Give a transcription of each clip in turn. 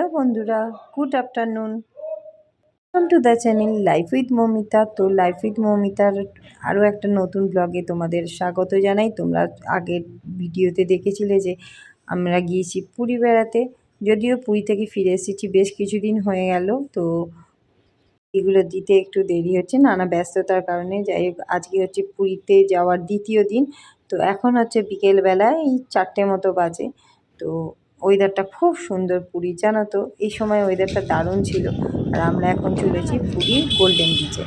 Hello বন্ধুরা, good afternoon. Welcome to the channel life with Momita তো life with মমিতার আরও একটা নতুন ব্লগে তোমাদের স্বাগত জানাই। তোমরা আগের ভিডিওতে দেখেছিলে যে আমরা গিয়েছি পুরী বেড়াতে। যদিও পুরী থেকে ফিরে এসেছি, বেশ কিছুদিন হয়ে গেল। তো এগুলো দিতে একটু দেরি হচ্ছে, নানা ব্যস্ততার কারণে। যাই হোক, আজকে হচ্ছে পুরীতে যাওয়ার দ্বিতীয় দিন। তো এখন হচ্ছে বিকেলবেলায় এই চারটে মতো বাজে। তো ওয়েদারটা খুব সুন্দর পুরী জানো তো? এই সময় ওয়েদারটা দারুণ ছিল। আর আমরা এখন চলেছি পুরীর গোল্ডেন বিচে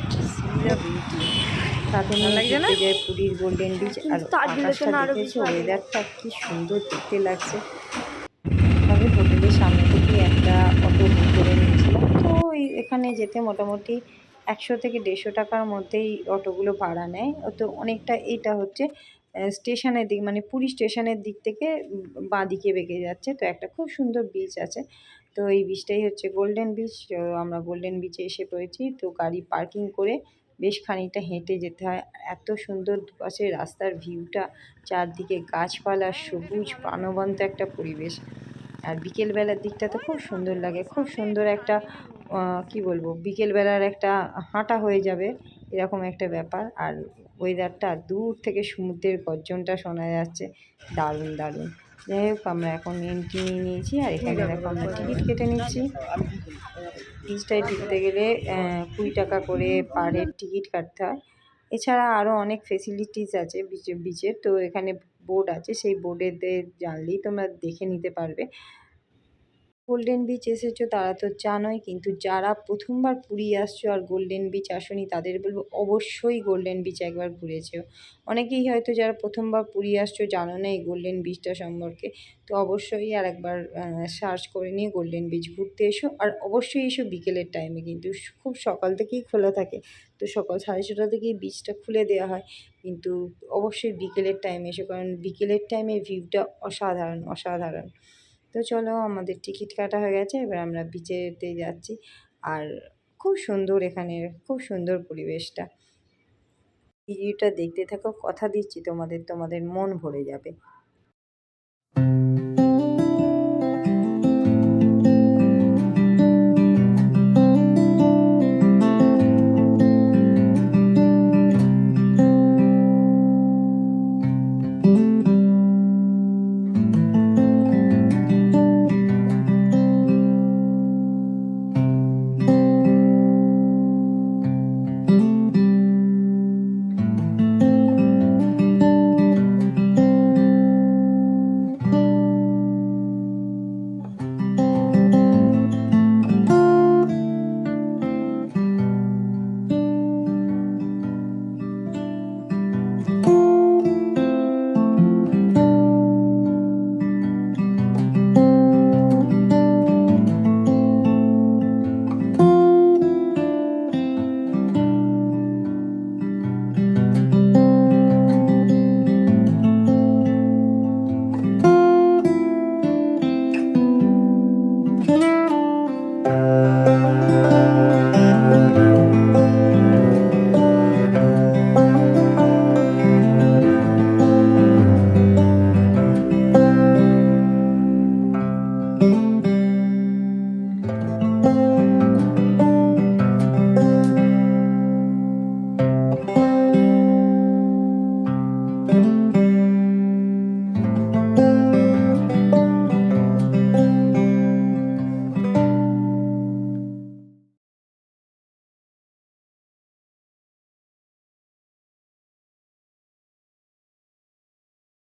সাথে নিয়ে যাই পুরীর গোল্ডেন বিচ আর আকাশটা দেখেছ? ওয়েদারটা কি সুন্দর দেখতে লাগছে। আমি হোটেলের সামনে থেকে একটা অটো বুক করে নিয়েছিলাম। তো এখানে যেতে মোটামুটি একশো থেকে দেড়শো টাকার মধ্যেই অটোগুলো ভাড়া নেয়। তো অনেকটা এইটা হচ্ছে স্টেশনের দিক মানে পুরী স্টেশনের দিক থেকে বাঁ দিকে বেঁকে যাচ্ছে। তো একটা খুব সুন্দর বিচ আছে। তো এই বিচটাই হচ্ছে গোল্ডেন বিচ আমরা গোল্ডেন বিচে এসে পড়েছি। তো গাড়ি পার্কিং করে বেশ খানিকটা হেঁটে যেতে হয়। এত সুন্দর দুপাশে রাস্তার ভিউটা চারদিকে গাছপালা, সবুজ, প্রাণবন্ত একটা পরিবেশ। আর বিকেলবেলার দিকটা তো খুব সুন্দর লাগে। খুব সুন্দর একটা কি বলব, বিকেলবেলার একটা হাঁটা হয়ে যাবে। এরকম একটা ব্যাপার। আর ওয়েদারটা দূর থেকে সমুদ্রের গর্জনটা শোনা যাচ্ছে। দারুণ দারুণ। যাই হোক আমরা এখন এন্ট্রি নিয়ে নিয়েছি আর এখানে দেখো আমরা টিকিট কেটে নিচ্ছি। বিচটায় ঢুকতে গেলে কুড়ি টাকা করে পার হেড টিকিট কাটতে হয়। এছাড়া আরও অনেক ফেসিলিটিস আছে বিচে বিচের তো এখানে বোর্ড আছে সেই বোর্ডেতে জানলেই তোমরা দেখে নিতে পারবে। গোল্ডেন বিচ এসেছ তারা তো জানোই, কিন্তু যারা প্রথমবার পুরী আসছো আর গোল্ডেন বিচ আসনি, তাদের বলব অবশ্যই গোল্ডেন বিচ একবার ঘুরেছো। অনেকেই হয়তো যারা প্রথমবার পুরী আসছো জানো না এই গোল্ডেন বিচটা সম্পর্কে, তো অবশ্যই আর একবার সার্চ করে নিয়ে গোল্ডেন বিচ ঘুরতে এসো। আর অবশ্যই এসো বিকেলের টাইমে কিন্তু খুব সকাল থেকেই খোলা থাকে, তো সকাল সাড়ে ছটা থেকেই বিচটা খুলে দেওয়া হয়। কিন্তু অবশ্যই বিকেলের টাইমে এসো, কারণ বিকেলের টাইমে ভিউটা অসাধারণ অসাধারণ। তো চলো আমাদের টিকিট কাটা হয়ে গেছে, এবার আমরা বিচেতে যাচ্ছি। আর খুব সুন্দর এখানের, খুব সুন্দর পরিবেশটা। ভিডিওটা দেখতে থাকো, কথা দিচ্ছি তোমাদের তোমাদের মন ভরে যাবে।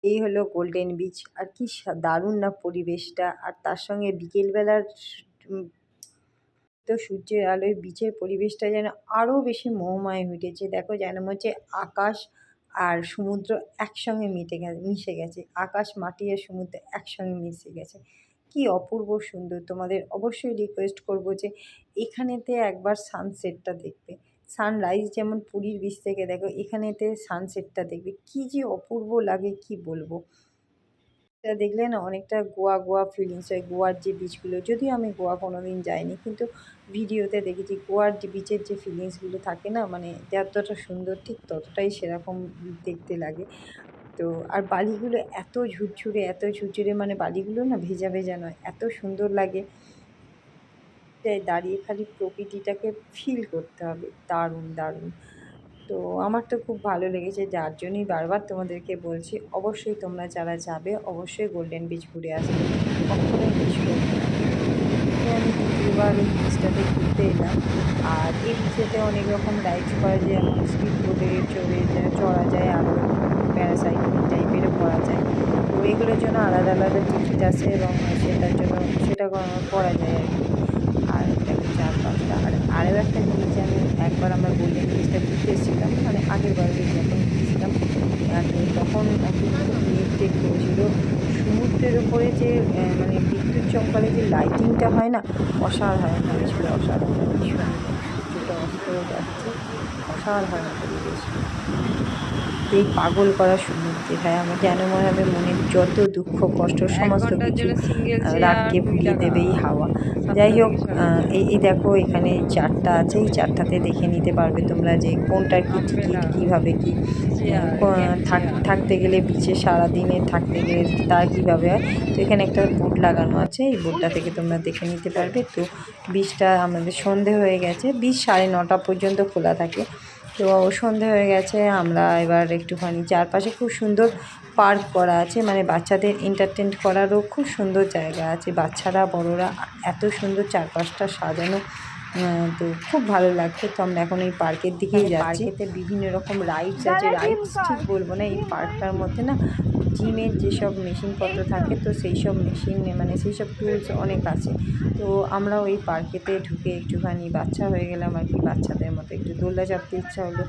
এই হলো গোল্ডেন বিচ আর কি দারুণ না পরিবেশটা? আর তার সঙ্গে বিকেলবেলার তো সূর্যের আলোয় বিচের পরিবেশটা যেন আরও বেশি মোহময় উঠেছে দেখো যেন হচ্ছে আকাশ আর সমুদ্র একসঙ্গে মিটে গেছে মিশে গেছে। আকাশ, মাটি আর সমুদ্র একসঙ্গে মিশে গেছে। কি অপূর্ব সুন্দর। তোমাদের অবশ্যই রিকোয়েস্ট করব যে এখানেতে একবার সানসেটটা দেখবে সানরাইজ যেমন পুরীর বিচ থেকে, দেখো এখানেতে সানসেটটা দেখবে। কী যে অপূর্ব লাগে, কি বলব? এটা দেখলে না অনেকটা গোয়া গোয়া ফিলিংস হয়, গোয়ার যে বিচগুলো যদিও আমি গোয়া কোনো দিন যাইনি, কিন্তু ভিডিওতে দেখেছি গোয়ার যে বিচের যে ফিলিংসগুলো থাকে না মানে যতটা সুন্দর, ঠিক ততটাই সেরকম দেখতে লাগে। তো আর বালিগুলো এত ঝুরঝুরে এত ঝুরঝুরে মানে বালিগুলো না ভেজা ভেজা নয়, এত সুন্দর লাগে। বিচটায় দাঁড়িয়ে খালি প্রকৃতিটাকে ফিল করতে হবে। দারুণ দারুণ। তো আমার তো খুব ভালো লেগেছে, যার জন্যই বারবার তোমাদেরকে বলছি, অবশ্যই তোমরা যারা যাবে, অবশ্যই গোল্ডেন বিচ ঘুরে আসবে। কখনোই কিছু আমি দ্বিতীয়বার এই বিচটাতে ঘুরতে এলাম। আর এই বিচেতে অনেক রকম রাইডস করা যায় যেমন স্পিড বোটে চড়ে চড়া যায় আরও প্যারাসাইক্লিং টাইপেরও করা যায়। তো এগুলোর জন্য আলাদা আলাদা টিকিট আছে এবং সেটার জন্য সেটা করা- যায় আর কি আর এটা চার পাঁচটা আর আরও একটা জিনিস আমি একবার আমরা গোল্ডেন জিনিসটা ঘুরতে এসেছিলাম মানে আগের বার যখন গিয়েছিলাম তখন টেক করেছিল। সমুদ্রের উপরে যে মানে বিদ্যুৎ চমকালে যে লাইটিংটা হয় না, অসাধারণ হয়েছিল, অসাধারণ ভীষণ যেটা অস্ত যাচ্ছে, অসাধারণ পরিবেশ। এই পাগল করা সমুদ্রে ভাই আমার যেন মনে হবে মনের যত দুঃখ কষ্ট সমস্ত কিছু রাগকে ভুলিয়ে দেবে এই হাওয়া। যাই হোক এই এই দেখো এখানে চারটা আছে এই চারটাতে দেখে নিতে পারবে তোমরা যে কোনটার কি টিকিট কীভাবে কি। থাক- থাকতে গেলে বিচে সারাদিনে থাকতে গেলে তার কীভাবে হয়? তো এখানে একটা বোর্ড লাগানো আছে এই বোর্ডটা থেকে তোমরা দেখে নিতে পারবে। তো বিচটা আমাদের সন্ধে হয়ে গেছে বিচ সাড়ে নটা পর্যন্ত খোলা থাকে। তো সন্ধে হয়ে গেছে আমরা এবার একটুখানি চারপাশে খুব সুন্দর পার্ক করা আছে মানে বাচ্চাদের এন্টারটেন করারও খুব সুন্দর জায়গা আছে বাচ্চারা বড়রা এত সুন্দর চারপাশটা সাজানো তো খুব ভালো লাগছে তো আমরা এখন এই পার্কের দিকেই যাচ্ছি। পার্কেতে বিভিন্ন রকম রাইডস আছে রাইডস ঠিক বলব না এই পার্কটার মধ্যে না জিমের যেসব মেশিনপত্র থাকে, তো সেই সব মেশিন মানে সেই সব টুলস অনেক আছে। তো আমরা ওই পার্কেতে ঢুকে একটুখানি বাচ্চা হয়ে গেলাম আর কি, বাচ্চাদের মতো একটু দোলনা চাপতে ইচ্ছা হলো।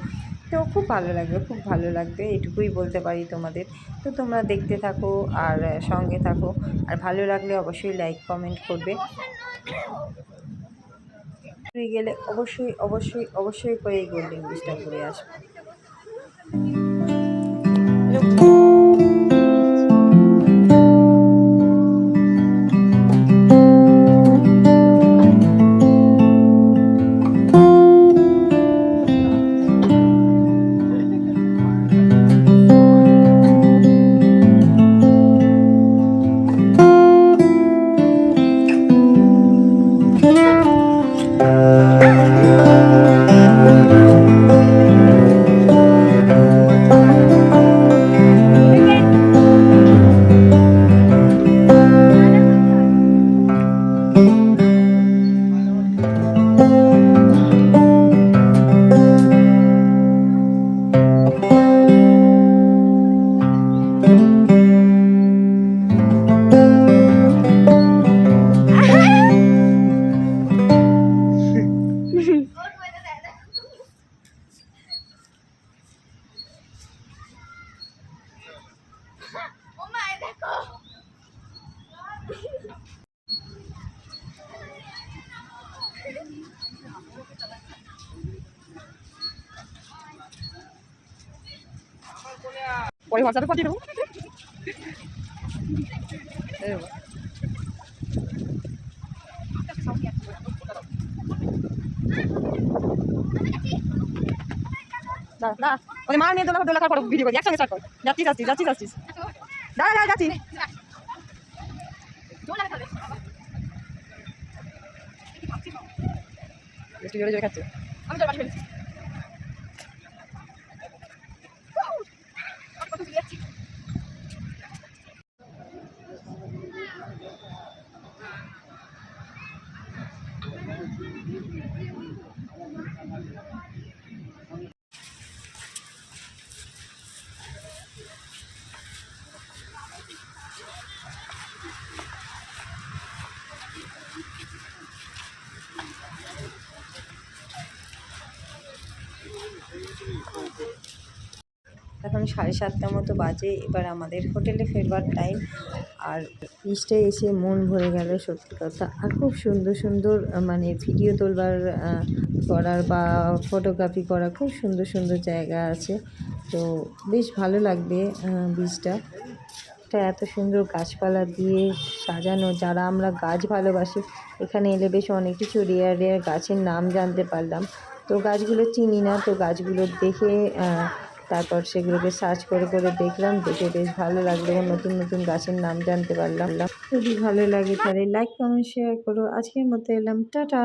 তো খুব ভালো লাগবে খুব ভালো লাগবে, এটুকুই বলতে পারি তোমাদের। তো তোমরা দেখতে থাকো আর সঙ্গে থাকো। আর ভালো লাগলে অবশ্যই লাইক কমেন্ট করবে। গেলে অবশ্যই অবশ্যই অবশ্যই করে এই গোল্ডেন বিচটা ঘুরে আসবে। পরে হোয়াটসঅ্যাপে পাঠিয়ে দেবো দাঁড়া দাঁড়া। ওই মার নিয়ে দোলা দোলা করো ভিডিও করি একসঙ্গে স্টার্ট কর। যাচ্ছিস যাচ্ছিস যাচ্ছিস যাচ্ছিস। দাঁড়া দাঁড়া যাচ্ছি। একটু জোরে জোরে খাচ্ছে। আমি তোর পাশে সাড়ে সাতটা মতো বাজে। এবার আমাদের হোটেলে ফেরবার টাইম আর বিচটায় এসে মন ভরে গেল সত্যি কথা। আর খুব সুন্দর সুন্দর মানে ভিডিও তোলবার করার বা ফটোগ্রাফি করা খুব সুন্দর সুন্দর জায়গা আছে। তো বেশ ভালো লাগবে বীজটা এত সুন্দর গাছপালা দিয়ে সাজানো, যারা আমরা গাছ ভালোবাসি, এখানে এলে বেশ অনেক কিছু রেয়ার রেয়ার গাছের নাম জানতে পারলাম। তো গাছগুলো চিনি না, তো গাছগুলো দেখে তারপর সেগুলোকে সার্চ করে করে দেখলাম, দেখে বেশ ভালো লাগল। নতুন নতুন গাছের নাম জানতে পারলাম। যদি ভালো লাগে তাহলে লাইক কমেন্ট শেয়ার করো। আজকের মতো এলাম। টাটা!